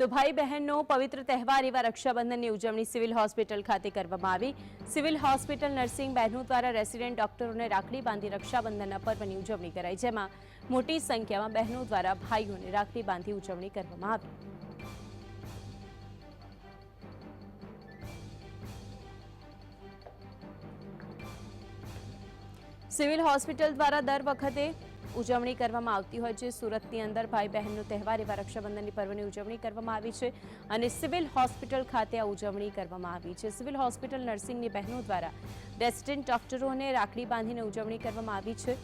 તો ભાઈ બહેનનો પવિત્ર તહેવાર એવા રક્ષાબંધનની ઉજવણી સિવિલ હોસ્પિટલ ખાતે કરવામાં આવી. સિવિલ હોસ્પિટલ નર્સિંગ બહેનો દ્વારા રેસિડેન્ટ ડોક્ટરોને રાખડી બાંધી રક્ષાબંધનના પર્વની ઉજવણી કરાઈ, જેમાં મોટી સંખ્યામાં બહેનો દ્વારા ભાઈઓને રાખડી બાંધી ઉજવણી કરવામાં આવી. સિવિલ હોસ્પિટલ દ્વારા દર વખતે ઉજવણી કરવામાં આવતી હોય છે. સુરતની અંદર ભાઈ બહેનનો તહેવાર એવા રક્ષાબંધનની પર્વની ઉજવણી કરવામાં આવી છે અને સિવિલ હોસ્પિટલ ખાતે આ ઉજવણી કરવામાં આવી છે. સિવિલ હોસ્પિટલ નર્સિંગની બહેનો દ્વારા રેસિડેન્ટ ડોક્ટરોને રાખડી બાંધીને ઉજવણી કરવામાં આવી છે.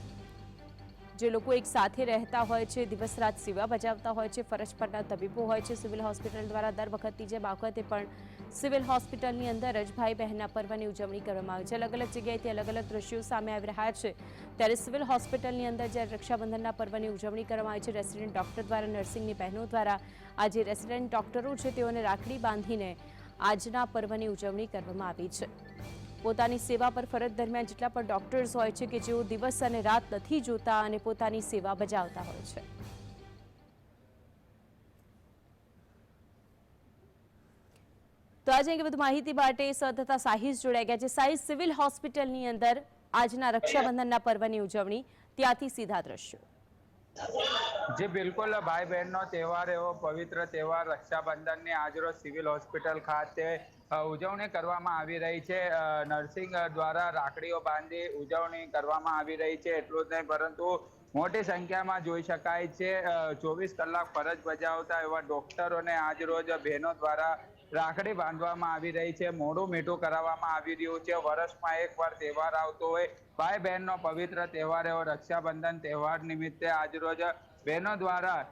જે લોકો એક સાથે રહેતા હોય છે દિવસ રાત સેવા બજાવતા હોય છે, ફરજ પરના તબીબો હોય છે, સિવિલ હોસ્પિટલ દ્વારા દર વખતની જેમ વખતે પણ સિવિલ હોસ્પિટલની અંદર જ ભાઈ બહેનના પર્વની ઉજવણી કરવામાં આવે છે. અલગ અલગ જગ્યાએથી અલગ અલગ દ્રશ્યો સામે આવી રહ્યા છે. ત્યારે સિવિલ હોસ્પિટલની અંદર જ્યારે રક્ષાબંધનના પર્વની ઉજવણી કરવામાં આવી છે, રેસિડેન્ટ ડોક્ટર દ્વારા, નર્સિંગની બહેનો દ્વારા આજે રેસિડેન્ટ ડોક્ટરો છે, તેઓને રાખડી બાંધીને આજના પર્વની ઉજવણી કરવામાં આવી છે. પોતાની સેવા પર ફરજ દરમિયાન જેટલા પણ ડોક્ટર્સ હોય છે કે જેઓ દિવસ અને રાત નથી જોતા અને પોતાની સેવા બજાવતા હોય છે. તો આજે અંગે વધુ માહિતી માટે સદતા સાહિસ જોડાઈ ગયા છે. સાહિસ સિવિલ હોસ્પિટલની અંદર આજના રક્ષાબંધનના પર્વની ઉજવણી, ત્યાંથી સીધા દ્રશ્યો. જે બિલકુલ ભાઈ બહેનનો તહેવાર એવો પવિત્ર તહેવાર રક્ષાબંધનની. આજરોજ સિવિલ હોસ્પિટલ ખાતે ઉજવણી કરવામાં આવી રહી છે. નર્સિંગ દ્વારા રાખડીઓ બાંધી ઉજવણી કરવામાં આવી રહી છે. એટલું જ નહીં, પરંતુ મોટી સંખ્યામાં જોઈ શકાય છે. ચોવીસ કલાક ફરજ બજાવતા એવા ડોક્ટરોને આજરોજ બહેનો દ્વારા રાખડી બાંધવામાં આવી રહી છે. મોડું મીઠું કરાવવામાં આવી રહ્યું છે. વર્ષમાં એકવાર તહેવાર આવતો હોય. ભાઈ બહેનનો પવિત્ર તહેવાર એવો રક્ષાબંધન તહેવાર નિમિત્તે આજરોજ બહેનો દ્વારા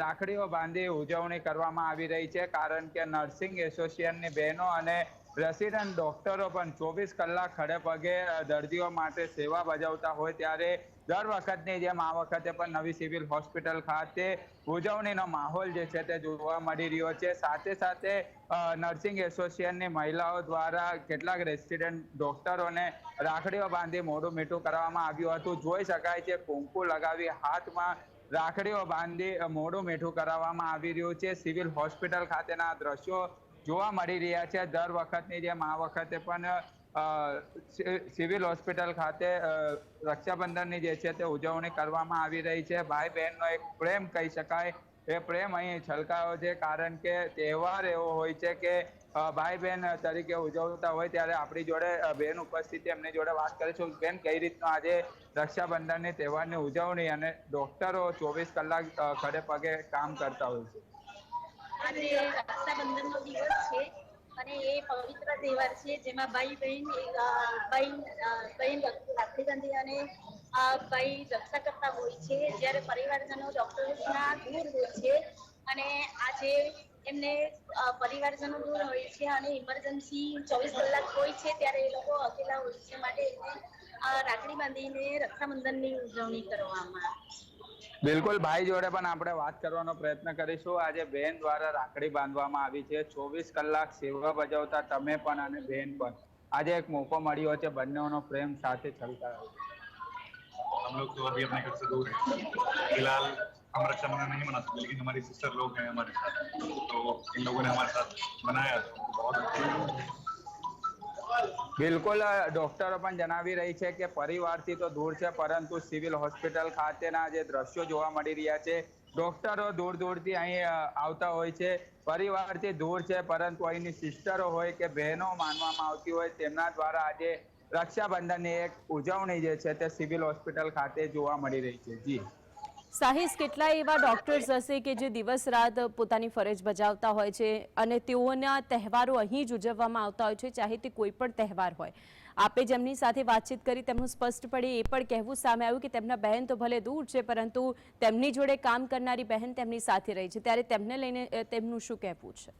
રાખડીઓ બાંધી ઉજવણી કરવામાં આવી રહી છે. કારણ કે નર્સિંગ એસોસિએશનની બહેનો અને રેસિડન્ટ ડોક્ટરો પણ ચોવીસ કલાક ખડે પગે દર્દીઓ માટે સેવા બજાવતા હોય ત્યારે દર વખતની જેમ આ વખતે પણ નવી સિવિલ હોસ્પિટલ ખાતે ઉજવણીનો માહોલ જે છે તે જોવા મળી રહ્યો છે. સાથે સાથે નર્સિંગ એસોસિએશનની મહિલાઓ દ્વારા કેટલાક રેસિડન્ટ ડોક્ટરોને રાખડીઓ બાંધી મોઢું મીઠું કરવામાં આવ્યું હતું. જોઈ શકાય છે, કુંકુ લગાવી હાથમાં રાખડીઓ બાંધી મોડું મીઠું કરાવવામાં આવી રહ્યું છે. સિવિલ હોસ્પિટલ ખાતેના દ્રશ્યો જોવા મળી રહ્યા છે. દર વખતની જેમ આ વખતે પણ સિવિલ હોસ્પિટલ ખાતે રક્ષાબંધનની જે છે તે ઉજવણી કરવામાં આવી રહી છે. ભાઈ બહેનનો એક પ્રેમ કહી શકાય. એ પ્રેમ અહીં છલકાયો છે, કારણ કે તહેવાર એવો હોય છે કે ભાઈ બહેન તરીકે ઉજવતા હોય ત્યારે આપણી જોડે બેન ઉપસ્થિતિ એમની જોડે વાત કરીશું બેન, કઈ રીતનો આજે રક્ષાબંધનની તહેવારની ઉજવણી અને ડોક્ટરો ચોવીસ કલાક ખડે પગે કામ કરતા હોય છે? અને એ પવિત્ર તહેવાર છે, જેમાં ભાઈ બહેન ભાઈ બહેન રાખડી બાંધી અને ભાઈ રક્ષા કરતા હોય છે, જ્યારે પરિવારજનો ડોક્ટરોના દૂર હોય છે અને આજે એમને પરિવારજનો દૂર હોય છે અને ઇમરજન્સી ચોવીસ કલાક હોય છે, ત્યારે એ લોકો અકેલા હોય છે માટે એમને રાખડી બાંધીને રક્ષાબંધનની ઉજવણી કરવામાં બિલકુલ, ભાઈ જોડે પણ આપણે વાત કરવાનો પ્રયત્ન કરીશું. આજે બેન દ્વારા રાખડી બાંધવામાં આવી છે. ચોવીસ કલાક સેવા બજાવતા તમે પણ અને બેન પણ. આજે એક મોકો મળ્યો છે, બંનેનો પ્રેમ સાથે છલકાયો हम लोग तो अभी अपने घर से दूर हैं फिलहाल हम रक्षाबंधन नहीं मना सकते लेकिन हमारी सिस्टर लोग हैं हमारे साथ तो इन लोगों ने हमारे साथ मनाया तो बहुत अच्छा लगा। બિલકુલ અ, ડોક્ટરો પણ જણાવી રહી છે કે પરિવારથી તો દૂર છે પરંતુ સિવિલ હોસ્પિટલ ખાતેના જે દ્રશ્યો જોવા મળી રહ્યા છે ડોક્ટરો દૂર દૂરથી અહીં અ, આવતા હોય છે પરિવારથી દૂર છે પરંતુ અહીંની સિસ્ટરો હોય કે બહેનો માનવામાં આવતી હોય તેમના દ્વારા આજે રક્ષાબંધનની એક ઉજવણી જે છે તે સિવિલ હોસ્પિટલ ખાતે જોવા મળી રહી છે. જી. સાહિસ કેટલા એવા ડોક્ટર્સ હશે કે જે દિવસ રાત પોતાની ફરજ બજાવતા હોય છે અને તેઓના તહેવારો અહીં જ ઉજવવામાં આવતા હોય છે, ચાહે તે કોઈ પણ તહેવાર હોય. આપે જેમની સાથે વાતચીત કરી તેમનું સ્પષ્ટપણે એ પણ કહેવું સામે આવ્યું કે તેમના બહેન તો ભલે દૂર છે, પરંતુ તેમની જોડે કામ કરનારી બહેન તેમની સાથે રહી છે. ત્યારે તેમને લઈને તેમનું શું કહેવું છે?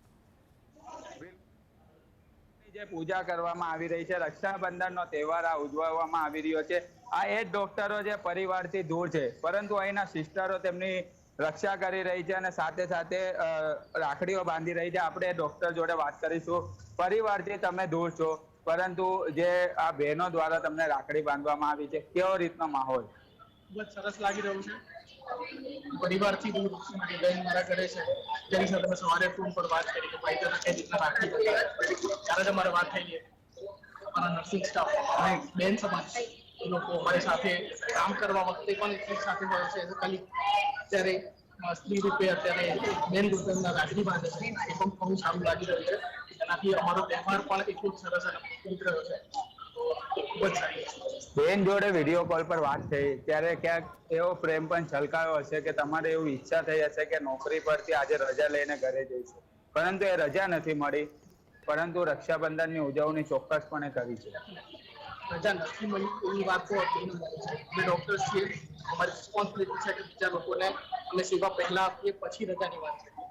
જે પૂજા કરવામાં આવી રહી છે, રક્ષાબંધનનો તહેવાર આ ઉજવવામાં આવી રહ્યો છે. આ એ જ ડોક્ટરો જે પરિવારથી દૂર છે, પરંતુ અહીંના સિસ્ટરો તેમની રક્ષા કરી રહી છે અને સાથે સાથે રાખડીઓ બાંધી રહી છે. આપણે ડોક્ટર જોડે વાત કરીશું. પરિવારથી તમે દૂર છો, પરંતુ જે આ બહેનો દ્વારા તમને રાખડી બાંધવામાં આવી છે, કેવો રીતનો માહોલ? ખૂબ જ સરસ લાગી રહ્યું છે. પરિવારથી દૂર મારી મારા ઘરે છે. તેની સાથે સવારે ફોન પર વાત કરી કે ભાઈ, તને કઈ રીતના રાખી ત્યારે જ અમારે વાત થઈ અમારા નર્સિંગ સ્ટાફ અને બેન સમાજ એ લોકો અમારી સાથે કામ કરવા વખતે પણ એટલી સાથે હોય છે. ખાલી ત્યારે સ્ત્રી રૂપે અત્યારે બેન રૂપે રાખડી બાંધે છે. એ પણ બહુ સારું લાગી રહ્યું છે. એનાથી અમારો તહેવાર પણ એટલું જ સરસ અને પવિત્ર રહ્યો છે. તો ખૂબ જ સારી છે બેન જોડે વીડિયો કોલ પર વાત થઈ. ત્યારે ક્યાંક એવો પ્રેમ પણ છલકાયો હશે કે તમારે એવું ઈચ્છા થઈ હશે કે નોકરી પરથી આજે રજા લઈને ઘરે જઈશું. પરંતુ એ રજા નથી મળી. પરંતુ રક્ષાબંધનની ઉજવણી ચોક્કસપણે કરી છે. રજા નથી મળી એવી વાત તો અમે ડોક્ટર છીએ અમારી રિસ્પોન્સિબિલિટી છે કે બીજા લોકોને અમે સેવા પહેલા આપીએ, પછી રજાની વાત કરીએ.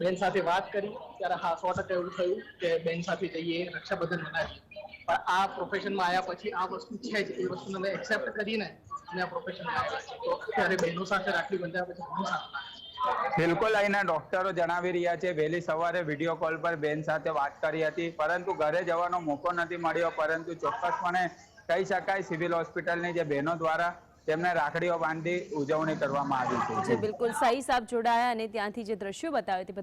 બેન સાથે વાત કરી. ત્યારે હા, સો ટકા એવું થયું કે બેન સાથે જઈએ, રક્ષાબંધન મનાવીએ. પણ આ પ્રોફેશનમાં આવ્યા પછી આ વસ્તુ છે જ. એ વસ્તુને અમે એક્સેપ્ટ કરીને અને આ પ્રોફેશનમાં આવ્યા. તો ત્યારે બહેનો સાથે રાખડી બંધાયા પછી ઘણું સારું બિલકુલ અહીંના ડોક્ટરો જણાવી રહ્યા છે. વહેલી સવારે વીડિયો કોલ પર બેન સાથે વાત કરી હતી. પરંતુ ઘરે જવાનો મોકો નથી મળ્યો. પરંતુ ચોક્કસપણે કહી શકાય સિવિલ હોસ્પિટલની જે બહેનો દ્વારા તેમને રાખડીઓ બાંધી ઉજવણી કરવામાં આવી છે. બિલકુલ. સાઈ સાહેબ જોડાયા અને ત્યાંથી જે દ્રશ્યો બતાવે તે